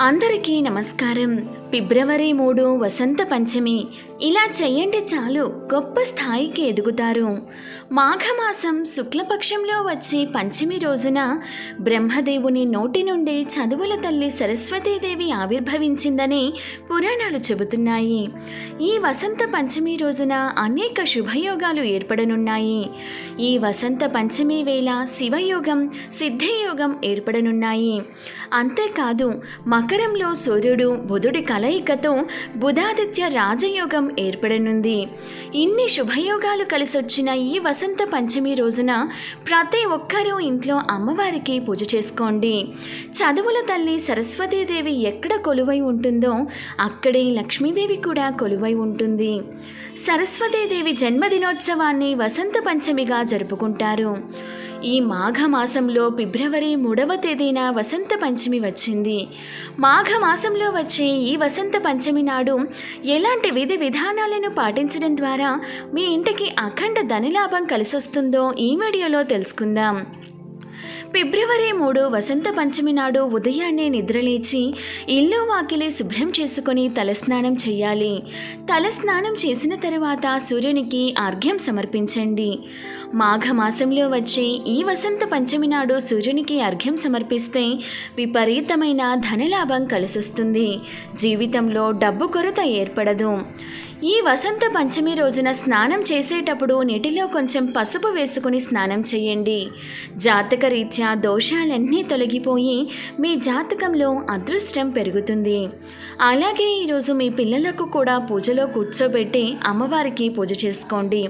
అందరికీ నమస్కారం. ఫిబ్రవరి మూడు వసంత పంచమి. ఇలా చేయండి చాలు. గొప్ప స్థాయికి ఎదుగుతారు. మాఘమాసం శుక్లపక్షంలో వచ్చే పంచమి రోజున బ్రహ్మదేవుని నోటి నుండి చదువుల తల్లి సరస్వతీదేవి ఆవిర్భవించిందని పురాణాలు చెబుతున్నాయి. ఈ వసంత పంచమి రోజున అనేక శుభయోగాలు ఏర్పడనున్నాయి. ఈ వసంత పంచమి వేళ శివయోగం సిద్ధియోగం ఏర్పడనున్నాయి. అంతేకాదు మకరంలో సూర్యుడు బుధుడి కలయికతో బుధాదిత్య రాజయోగం ఏర్పడనుంది. ఇన్ని శుభయోగాలు కలిసొచ్చిన ఈ వసంత పంచమి రోజున ప్రతి ఒక్కరూ ఇంట్లో అమ్మవారికి పూజ చేసుకోండి. చదువుల తల్లి సరస్వతీదేవి ఎక్కడ కొలువై ఉంటుందో అక్కడే లక్ష్మీదేవి కూడా కొలువై ఉంటుంది. సరస్వతీదేవి జన్మదినోత్సవాన్ని వసంత పంచమిగా జరుపుకుంటారు. ఈ మాఘమాసంలో ఫిబ్రవరి మూడవ తేదీన వసంత పంచమి వచ్చింది. మాఘమాసంలో వచ్చే ఈ వసంత పంచమి నాడు ఎలాంటి విధి విధానాలను పాటించడం ద్వారా మీ ఇంటికి అఖండ ధనలాభం కలిసొస్తుందో ఈ వీడియోలో తెలుసుకుందాం. ఫిబ్రవరి మూడు వసంత పంచమి నాడు ఉదయాన్నే నిద్రలేచి ఇల్లు వాకిలి శుభ్రం చేసుకొని తలస్నానం చేయాలి. తలస్నానం చేసిన తర్వాత సూర్యునికి అర్ఘ్యం సమర్పించండి. మాఘమాసంలో వచ్చే ఈ వసంత పంచమి నాడు సూర్యునికి అర్ఘ్యం సమర్పిస్తే విపరీతమైన ధనలాభం కలిసొస్తుంది. జీవితంలో డబ్బు కొరత ఏర్పడదు. ఈ వసంత పంచమి రోజున స్నానం చేసేటప్పుడు నీటిలో కొంచెం పసుపు వేసుకుని స్నానం చేయండి. జాతక రీత్యా దోషాలన్నీ తొలగిపోయి మీ జాతకంలో అదృష్టం పెరుగుతుంది. అలాగే ఈరోజు మీ పిల్లలకు కూడా పూజలో కూర్చోబెట్టి అమ్మవారికి పూజ చేసుకోండి.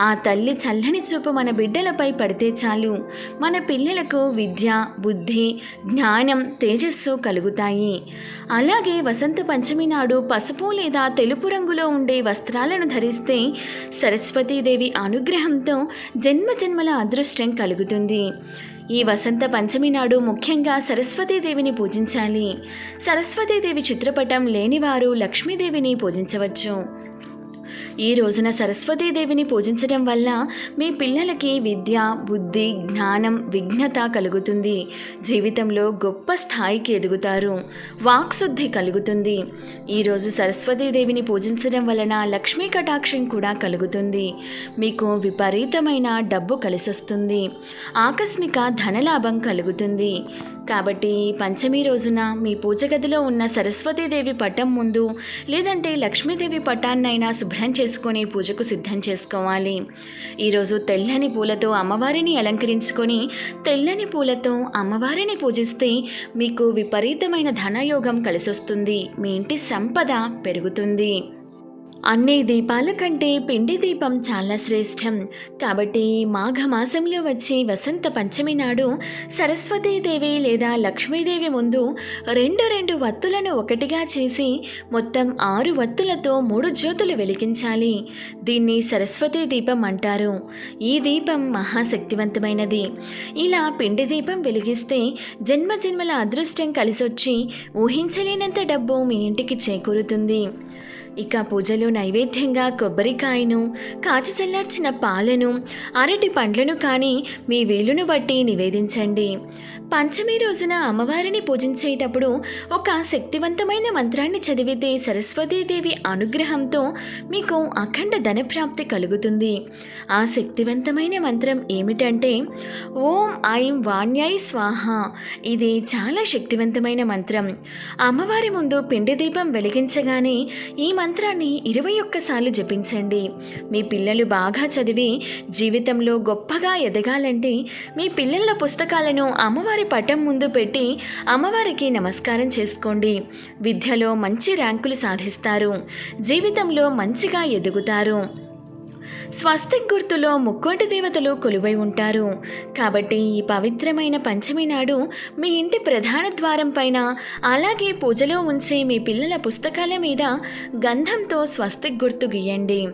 ఆ తల్లి చల్లని చూపు మన బిడ్డలపై పడితే చాలు. మన పిల్లలకు విద్య బుద్ధి జ్ఞానం తేజస్సు కలుగుతాయి. అలాగే వసంత పంచమి నాడు పసుపు లేదా తెలుపు రంగులో ఉండే వస్త్రాలను ధరిస్తే సరస్వతీదేవి అనుగ్రహంతో జన్మ జన్మల అదృష్టం కలుగుతుంది. ఈ వసంత పంచమి నాడు ముఖ్యంగా సరస్వతీదేవిని పూజించాలి. సరస్వతీదేవి చిత్రపటం లేనివారు లక్ష్మీదేవిని పూజించవచ్చు. ఈ రోజున సరస్వతీదేవిని పూజించడం వల్ల మీ పిల్లలకి విద్య బుద్ధి జ్ఞానం విఘ్నత కలుగుతుంది. జీవితంలో గొప్ప స్థాయికి ఎదుగుతారు. వాక్శుద్ధి కలుగుతుంది. ఈరోజు సరస్వతీదేవిని పూజించడం వలన లక్ష్మీ కటాక్షం కూడా కలుగుతుంది. మీకు విపరీతమైన డబ్బు కలిసొస్తుంది. ఆకస్మిక ధనలాభం కలుగుతుంది. కాబట్టి పంచమి రోజున మీ పూజ గదిలో ఉన్న సరస్వతీదేవి పటం ముందు లేదంటే లక్ష్మీదేవి పటాన్నైనా శుభ్రం చేసుకొని పూజకు సిద్ధం చేసుకోవాలి. ఈరోజు తెల్లని పూలతో అమ్మవారిని అలంకరించుకొని తెల్లని పూలతో అమ్మవారిని పూజిస్తే మీకు విపరీతమైన ధనయోగం కలిసొస్తుంది. మీ ఇంటి సంపద పెరుగుతుంది. అన్ని దీపాల కంటే పిండి దీపం చాలా శ్రేష్టం. కాబట్టి మాఘమాసంలో వచ్చి వసంత పంచమి నాడు సరస్వతీదేవి లేదా లక్ష్మీదేవి ముందు రెండు రెండు వత్తులను ఒకటిగా చేసి మొత్తం ఆరు వత్తులతో మూడు జ్యోతులు వెలిగించాలి. దీన్ని సరస్వతీ దీపం అంటారు. ఈ దీపం మహాశక్తివంతమైనది. ఇలా పిండి దీపం వెలిగిస్తే జన్మ జన్మల అదృష్టం కలిసొచ్చి ఊహించలేనంత డబ్బు మీ ఇంటికి చేకూరుతుంది. ఇక పూజలో నైవేద్యంగా కొబ్బరికాయను కాచి చల్లార్చిన పాలను అరటి పండ్లను కానీ మీ వీలును బట్టి నివేదించండి. పంచమి రోజున అమ్మవారిని పూజించేటప్పుడు ఒక శక్తివంతమైన మంత్రాన్ని చదివితే సరస్వతీదేవి అనుగ్రహంతో మీకు అఖండ ధనప్రాప్తి కలుగుతుంది. ఆ శక్తివంతమైన మంత్రం ఏమిటంటే ఓం ఐం వాణ్యాయ్ స్వాహ. ఇది చాలా శక్తివంతమైన మంత్రం. అమ్మవారి ముందు పిండి దీపం వెలిగించగానే ఈ మంత్రాన్ని ఇరవై ఒక్కసార్లు జపించండి. మీ పిల్లలు బాగా చదివి జీవితంలో గొప్పగా ఎదగాలంటే మీ పిల్లల పుస్తకాలను అమ్మవారి పటం ముందు పెట్టి అమ్మవారికి నమస్కారం చేసుకోండి. విద్యలో మంచి ర్యాంకులు సాధిస్తారు. జీవితంలో మంచిగా ఎదుగుతారు. స్వస్తిక్ గుర్తులో ముక్కోటి దేవతలు కొలువై ఉంటారు. కాబట్టి ఈ పవిత్రమైన పంచమి నాడు మీ ఇంటి ప్రధాన ద్వారం పైన అలాగే పూజలో ఉంచే మీ పిల్లల పుస్తకాల మీద గంధంతో స్వస్తిక్ గుర్తు గీయండి.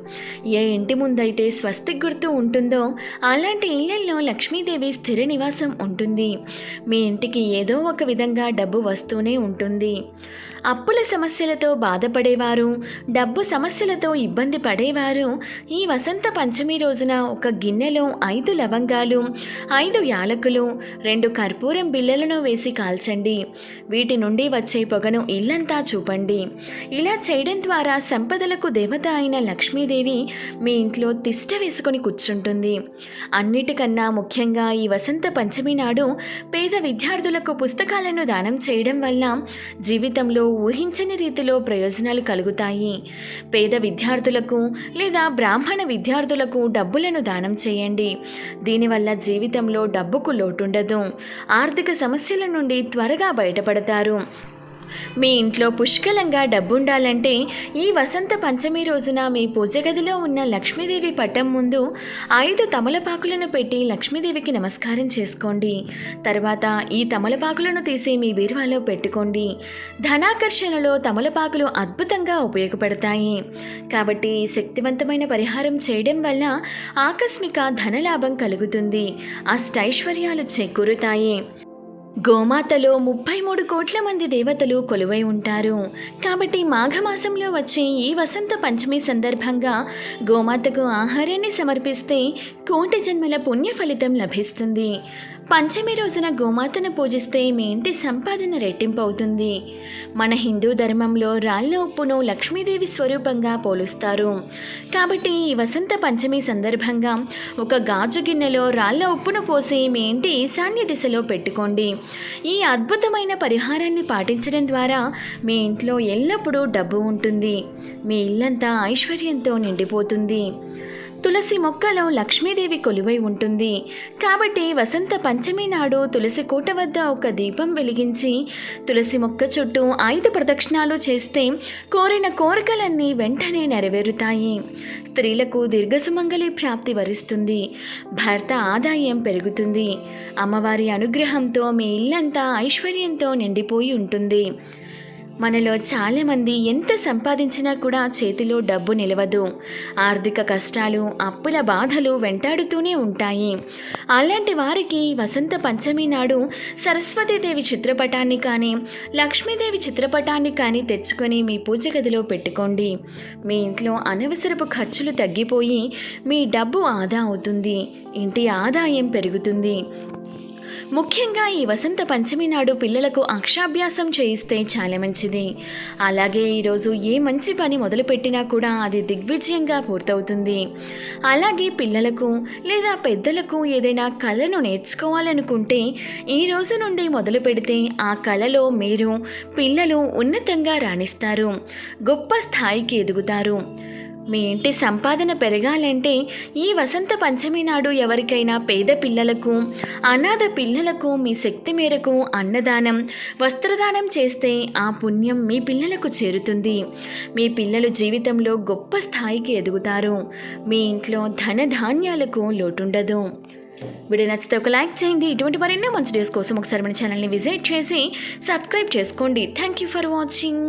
ఏ ఇంటి ముందైతే స్వస్తిక్ గుర్తు ఉంటుందో అలాంటి ఇళ్ళలో లక్ష్మీదేవి స్థిర నివాసం ఉంటుంది. మీ ఇంటికి ఏదో ఒక విధంగా డబ్బు వస్తూనే ఉంటుంది. అప్పుల సమస్యలతో బాధపడేవారు డబ్బు సమస్యలతో ఇబ్బంది పడేవారు. ఈ వసంత పంచమి రోజున ఒక గిన్నెలో ఐదు లవంగాలు ఐదు యాలకులు రెండు కర్పూరం బిళ్ళలను వేసి కాల్చండి. వీటి నుండి వచ్చే పొగను ఇల్లంతా చూపండి. ఇలా చేయడం ద్వారా సంపదలకు దేవత అయిన లక్ష్మీదేవి మీ ఇంట్లో తిష్ట వేసుకొని కూర్చుంటుంది. అన్నిటికన్నా ముఖ్యంగా ఈ వసంత పంచమి నాడు పేద విద్యార్థులకు పుస్తకాలను దానం చేయడం వల్ల జీవితంలో ఊహించని రీతిలో ప్రయోజనాలు కలుగుతాయి. పేద విద్యార్థులకు లేదా బ్రాహ్మణ విద్యార్థులకు డబ్బులను దానం చేయండి. దీనివల్ల జీవితంలో డబ్బుకు లోటుండదు. ఆర్థిక సమస్యల నుండి త్వరగా బయటపడతారు. మీ ఇంట్లో పుష్కలంగా డబ్బుండాలంటే ఈ వసంత పంచమి రోజున మీ పూజ గదిలో ఉన్న లక్ష్మీదేవి పటం ముందు ఐదు తమలపాకులను పెట్టి లక్ష్మీదేవికి నమస్కారం చేసుకోండి. తర్వాత ఈ తమలపాకులను తీసి మీ బీరువాలో పెట్టుకోండి. ధనాకర్షణలో తమలపాకులు అద్భుతంగా ఉపయోగపడతాయి. కాబట్టి శక్తివంతమైన పరిహారం చేయడం వల్ల ఆకస్మిక ధనలాభం కలుగుతుంది. అష్టైశ్వర్యాలు చేకూరుతాయి. గోమాతలో ముప్పై మూడు కోట్ల మంది దేవతలు కొలువై ఉంటారు. కాబట్టి మాఘమాసంలో వచ్చే ఈ వసంత పంచమి సందర్భంగా గోమాతకు ఆహారాన్ని సమర్పిస్తే కోటి జన్మల పుణ్య ఫలితం లభిస్తుంది. పంచమి రోజున గోమాతను పూజిస్తే మీ ఇంటి సంపాదన రెట్టింపు అవుతుంది? మన హిందూ ధర్మంలో రాళ్ళ ఉప్పును లక్ష్మీదేవి స్వరూపంగా పోలుస్తారు. కాబట్టి ఈ వసంత పంచమి సందర్భంగా ఒక గాజు గిన్నెలో రాళ్ళ ఉప్పును పోసి మీ ఇంటి ఈశాన్య దిశలో పెట్టుకోండి. ఈ అద్భుతమైన పరిహారాన్ని పాటించడం ద్వారా మీ ఇంట్లో ఎల్లప్పుడూ డబ్బు ఉంటుంది. మీ ఇల్లంతా ఐశ్వర్యంతో నిండిపోతుంది. తులసి మొక్కలో లక్ష్మీదేవి కొలువై ఉంటుంది. కాబట్టి వసంత పంచమి నాడు తులసి కోట వద్ద ఒక దీపం వెలిగించి తులసి మొక్క చుట్టూ ఐదు ప్రదక్షిణాలు చేస్తే కోరిన కోరికలన్నీ వెంటనే నెరవేరుతాయి. స్త్రీలకు దీర్ఘసుమంగళి ప్రాప్తి వరిస్తుంది. భర్త ఆదాయం పెరుగుతుంది. అమ్మవారి అనుగ్రహంతో మీ ఇల్లంతా ఐశ్వర్యంతో నిండిపోయి ఉంటుంది. మనలో చాలామంది ఎంత సంపాదించినా కూడా చేతిలో డబ్బు నిలవదు. ఆర్థిక కష్టాలు అప్పుల బాధలు వెంటాడుతూనే ఉంటాయి. అలాంటి వారికి వసంత పంచమి నాడు సరస్వతీదేవి చిత్రపటాన్ని కానీ లక్ష్మీదేవి చిత్రపటాన్ని కానీ తెచ్చుకొని మీ పూజ గదిలో పెట్టుకోండి. మీ ఇంట్లో అనవసరపు ఖర్చులు తగ్గిపోయి మీ డబ్బు ఆదా అవుతుంది. ఇంటి ఆదాయం పెరుగుతుంది. ముఖ్యంగా ఈ వసంత పంచమి నాడు పిల్లలకు అక్షాభ్యాసం చేయిస్తే చాలా మంచిది. అలాగే ఈరోజు ఏ మంచి పని మొదలుపెట్టినా కూడా అది దిగ్విజయంగా పూర్తవుతుంది. అలాగే పిల్లలకు లేదా పెద్దలకు ఏదైనా కళను నేర్చుకోవాలనుకుంటే ఈ రోజు నుండి మొదలు పెడితే ఆ కళలో మీరు పిల్లలు ఉన్నతంగా రాణిస్తారు. గొప్ప స్థాయికి ఎదుగుతారు. మీ ఇంటి సంపాదన పెరగాలంటే ఈ వసంత పంచమి నాడు ఎవరికైనా పేద పిల్లలకు అనాథ పిల్లలకు మీ శక్తి మేరకు అన్నదానం వస్త్రదానం చేస్తే ఆ పుణ్యం మీ పిల్లలకు చేరుతుంది. మీ పిల్లలు జీవితంలో గొప్ప స్థాయికి ఎదుగుతారు. మీ ఇంట్లో ధనధాన్యాలకు లోటుండదు. వీడియో నచ్చితే ఒక లైక్ చేయండి. ఇటువంటి మరెన్నో మంచి డేస్ కోసం ఒకసారి మన ఛానల్ని విజిట్ చేసి సబ్స్క్రైబ్ చేసుకోండి. Thank you for watching